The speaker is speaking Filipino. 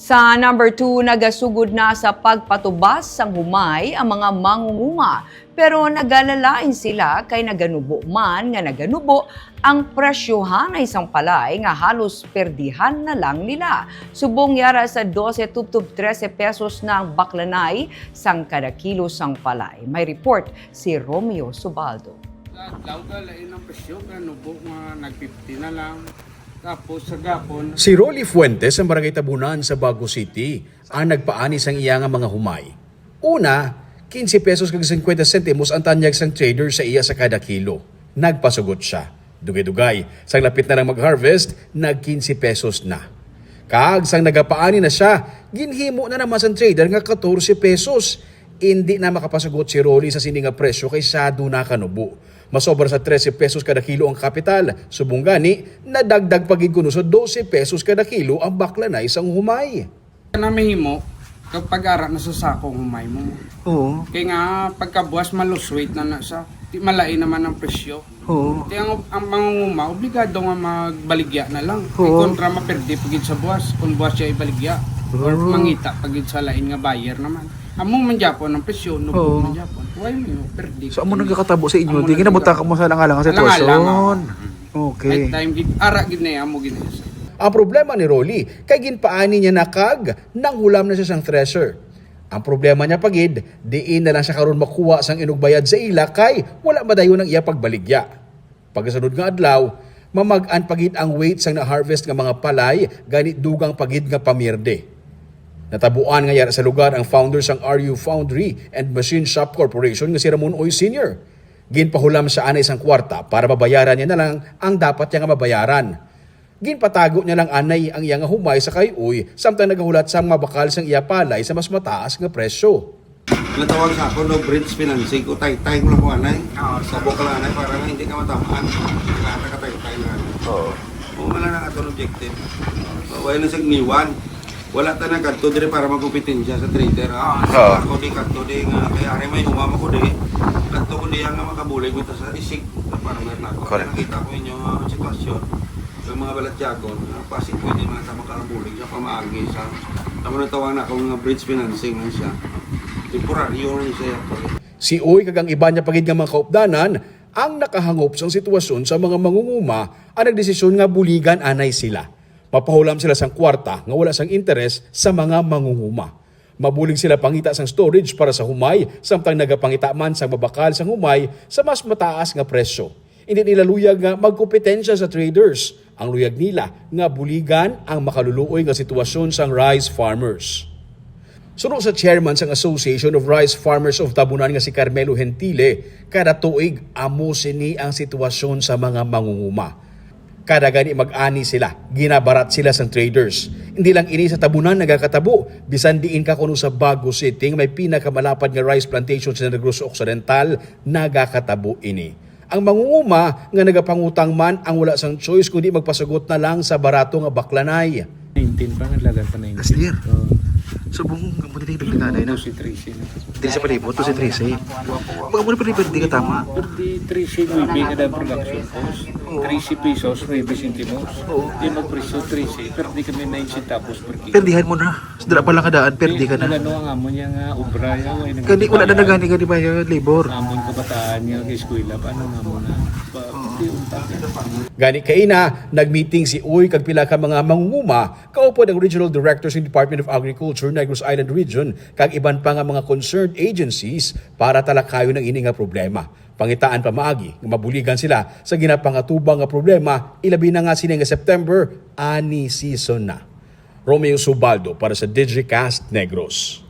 Sa number 2, nagasugod na sa pagpatubas sang humay ang mga mangunguma. Pero nagalalain sila kay naganubo man nga naganubo ang presyohan ay isang palay nga halos perdihan na lang nila. Subong yara sa 12 tubtub 13 pesos na ang baklanay sang kada kilo sang palay. May report si Romeo Subaldo. Law ka, lain ang presyo, ano po, mga nag-50 na lang. Tapos sa gapon, Si Rolly Fuentes ang barangay Tabunan sa Bago City ang nagpaanis ang iya nga mga humay. Una, 15 pesos kag 50 centimos ang tanyag sang trader sa iya sa kada kilo. Nagpasugot siya. Dugay-dugay, sang lapit na lang mag-harvest, nag 15 pesos na. Kag sang nagapaani na siya, ginhimo na naman sang trader nga 14 pesos. Hindi na makapasugot si Rolly sa sininga presyo kay sado na kanubo. Masobra sa 13 pesos kada kilo ang kapital. Subong gani, nadagdag pagig kuno sa 12 pesos kada kilo ang bakla na isang humay. na mahimo, kapag ara na sa sakong humay mo. Oo. Kaya nga, pagkabuas, malusweight na na sa, di malai naman ang presyo. Oo. Kaya ang, ang mangunguma, obligado nga magbaligya na lang. Oo. kontra maperdi pagid sa buwas, kung buwas siya ibaligya. Or mangita pagid sa lain nga buyer naman. Amo man Japon ang presyo, nubo man Japon. Huwag mo yun, perdi. So, amo nagkakatabo sa inyo. Amo Di kinabuta ka mo sa langalang sa sitwasyon. At Okay. time, gid- ara gid na yan, mo gid na yan. Ang problema ni Rolly, kay ginpaani niya na kag nang hulam na siya sang thresher. Ang problema niya pagid, diin na lang siya karon makuha sang inugbayad sa ila kay wala madayon ang iya pagbaligya. Pagkasunod nga adlaw, mamag-an pagid ang weight sang na-harvest nga mga palay ganit dugang pagid nga pamirde. Natabuan nga yara sa lugar ang founder sang RU Foundry and Machine Shop Corporation nga si Ramon Oy Sr. Ginpahulam sa anay sang kwarta para mabayaran niya na lang ang dapat niya nga mabayaran. Ginpatago niya lang anay ang iya nga humay sa kay Uy samtang nagahulat sa mabakal sang iya palay sa mas mataas nga presyo. Natawag sa ako no bridge financing ko tay tay ko lang ko anay. Sabok ka lang anay para nga hindi ka matamaan. Kaya ka tay tay lang. Oo. O wala na ato objective. Wala na sa niwan. Wala ta na kadto dire para magkupitin siya sa trader. Ah, Oo. ako di kadto di nga kaya ari may umama ko di. Kadto ko di nga makabulig mo ta sa isik para meron ako. Correct. Nakita ko inyo ang sitwasyon. Sa mga balatyagon, pasig ko di man sa makabulig sa pamaagi sa Tama na tawag na akong nga bridge financing na siya. Temporaryo na siya to. Si Uy kagang iba niya pagid nga mga kaupdanan ang nakahangop sa sitwasyon sa mga mangunguma ang nagdesisyon nga buligan anay sila. Mapahulam sila sang kwarta nga wala sang interes sa mga mangunguma. Mabulig sila pangita sang storage para sa humay samtang nagapangita man sang mabakal sang humay sa mas mataas nga presyo. Hindi nila luyag nga magkompetensya sa traders. Ang luyag nila nga buligan ang makaluluoy nga sitwasyon sang rice farmers. Sunod sa chairman sang Association of Rice Farmers of Tabunan nga si Carmelo Gentile, kada tuig amo sini ang sitwasyon sa mga mangunguma. Kada gani mag-ani sila, ginabarat sila sang traders. Hindi lang ini sa tabunan nagakatabo, bisan diin ka kuno sa Bago City nga may pinakamalapad nga rice plantation sa Negros Occidental, nagakatabo ini. Ang mangunguma nga nagapangutang man ang wala sang choice kundi magpasagot na lang sa barato nga baklanay. 19 pa, naglagan pa 19. Last year. So, buong mo din yung nanay na. si Tracy na. Dili sa palibot, to si Tracy. Mga mo na di ka tama. Di 13 nuibi kada production cost. 13 pesos, 9 centimos. Di magpresyo 13, pero di kami 9 centavos per kilo. Perdihan mo na. Dala pa lang kadaan, perdi ka na. Nagano ang amon niya nga obra ya, way nang- Gani, wala na nagani gani ba yung labor. Amon kabataan niya eskwela paano nga mo na. Gani kaina, nagmeeting si Uy kag pila ka mga mangunguma, kaupo ng Regional Directors ng Department of Agriculture Negros Island Region kag iban pa nga mga concerned agencies para talakayon ng ini nga problema. Pangitaan pa maagi nga mabuligan sila sa ginapangatubang nga problema ilabi na nga sini nga September ani season na. Romeo Subaldo para sa Digicast Negros.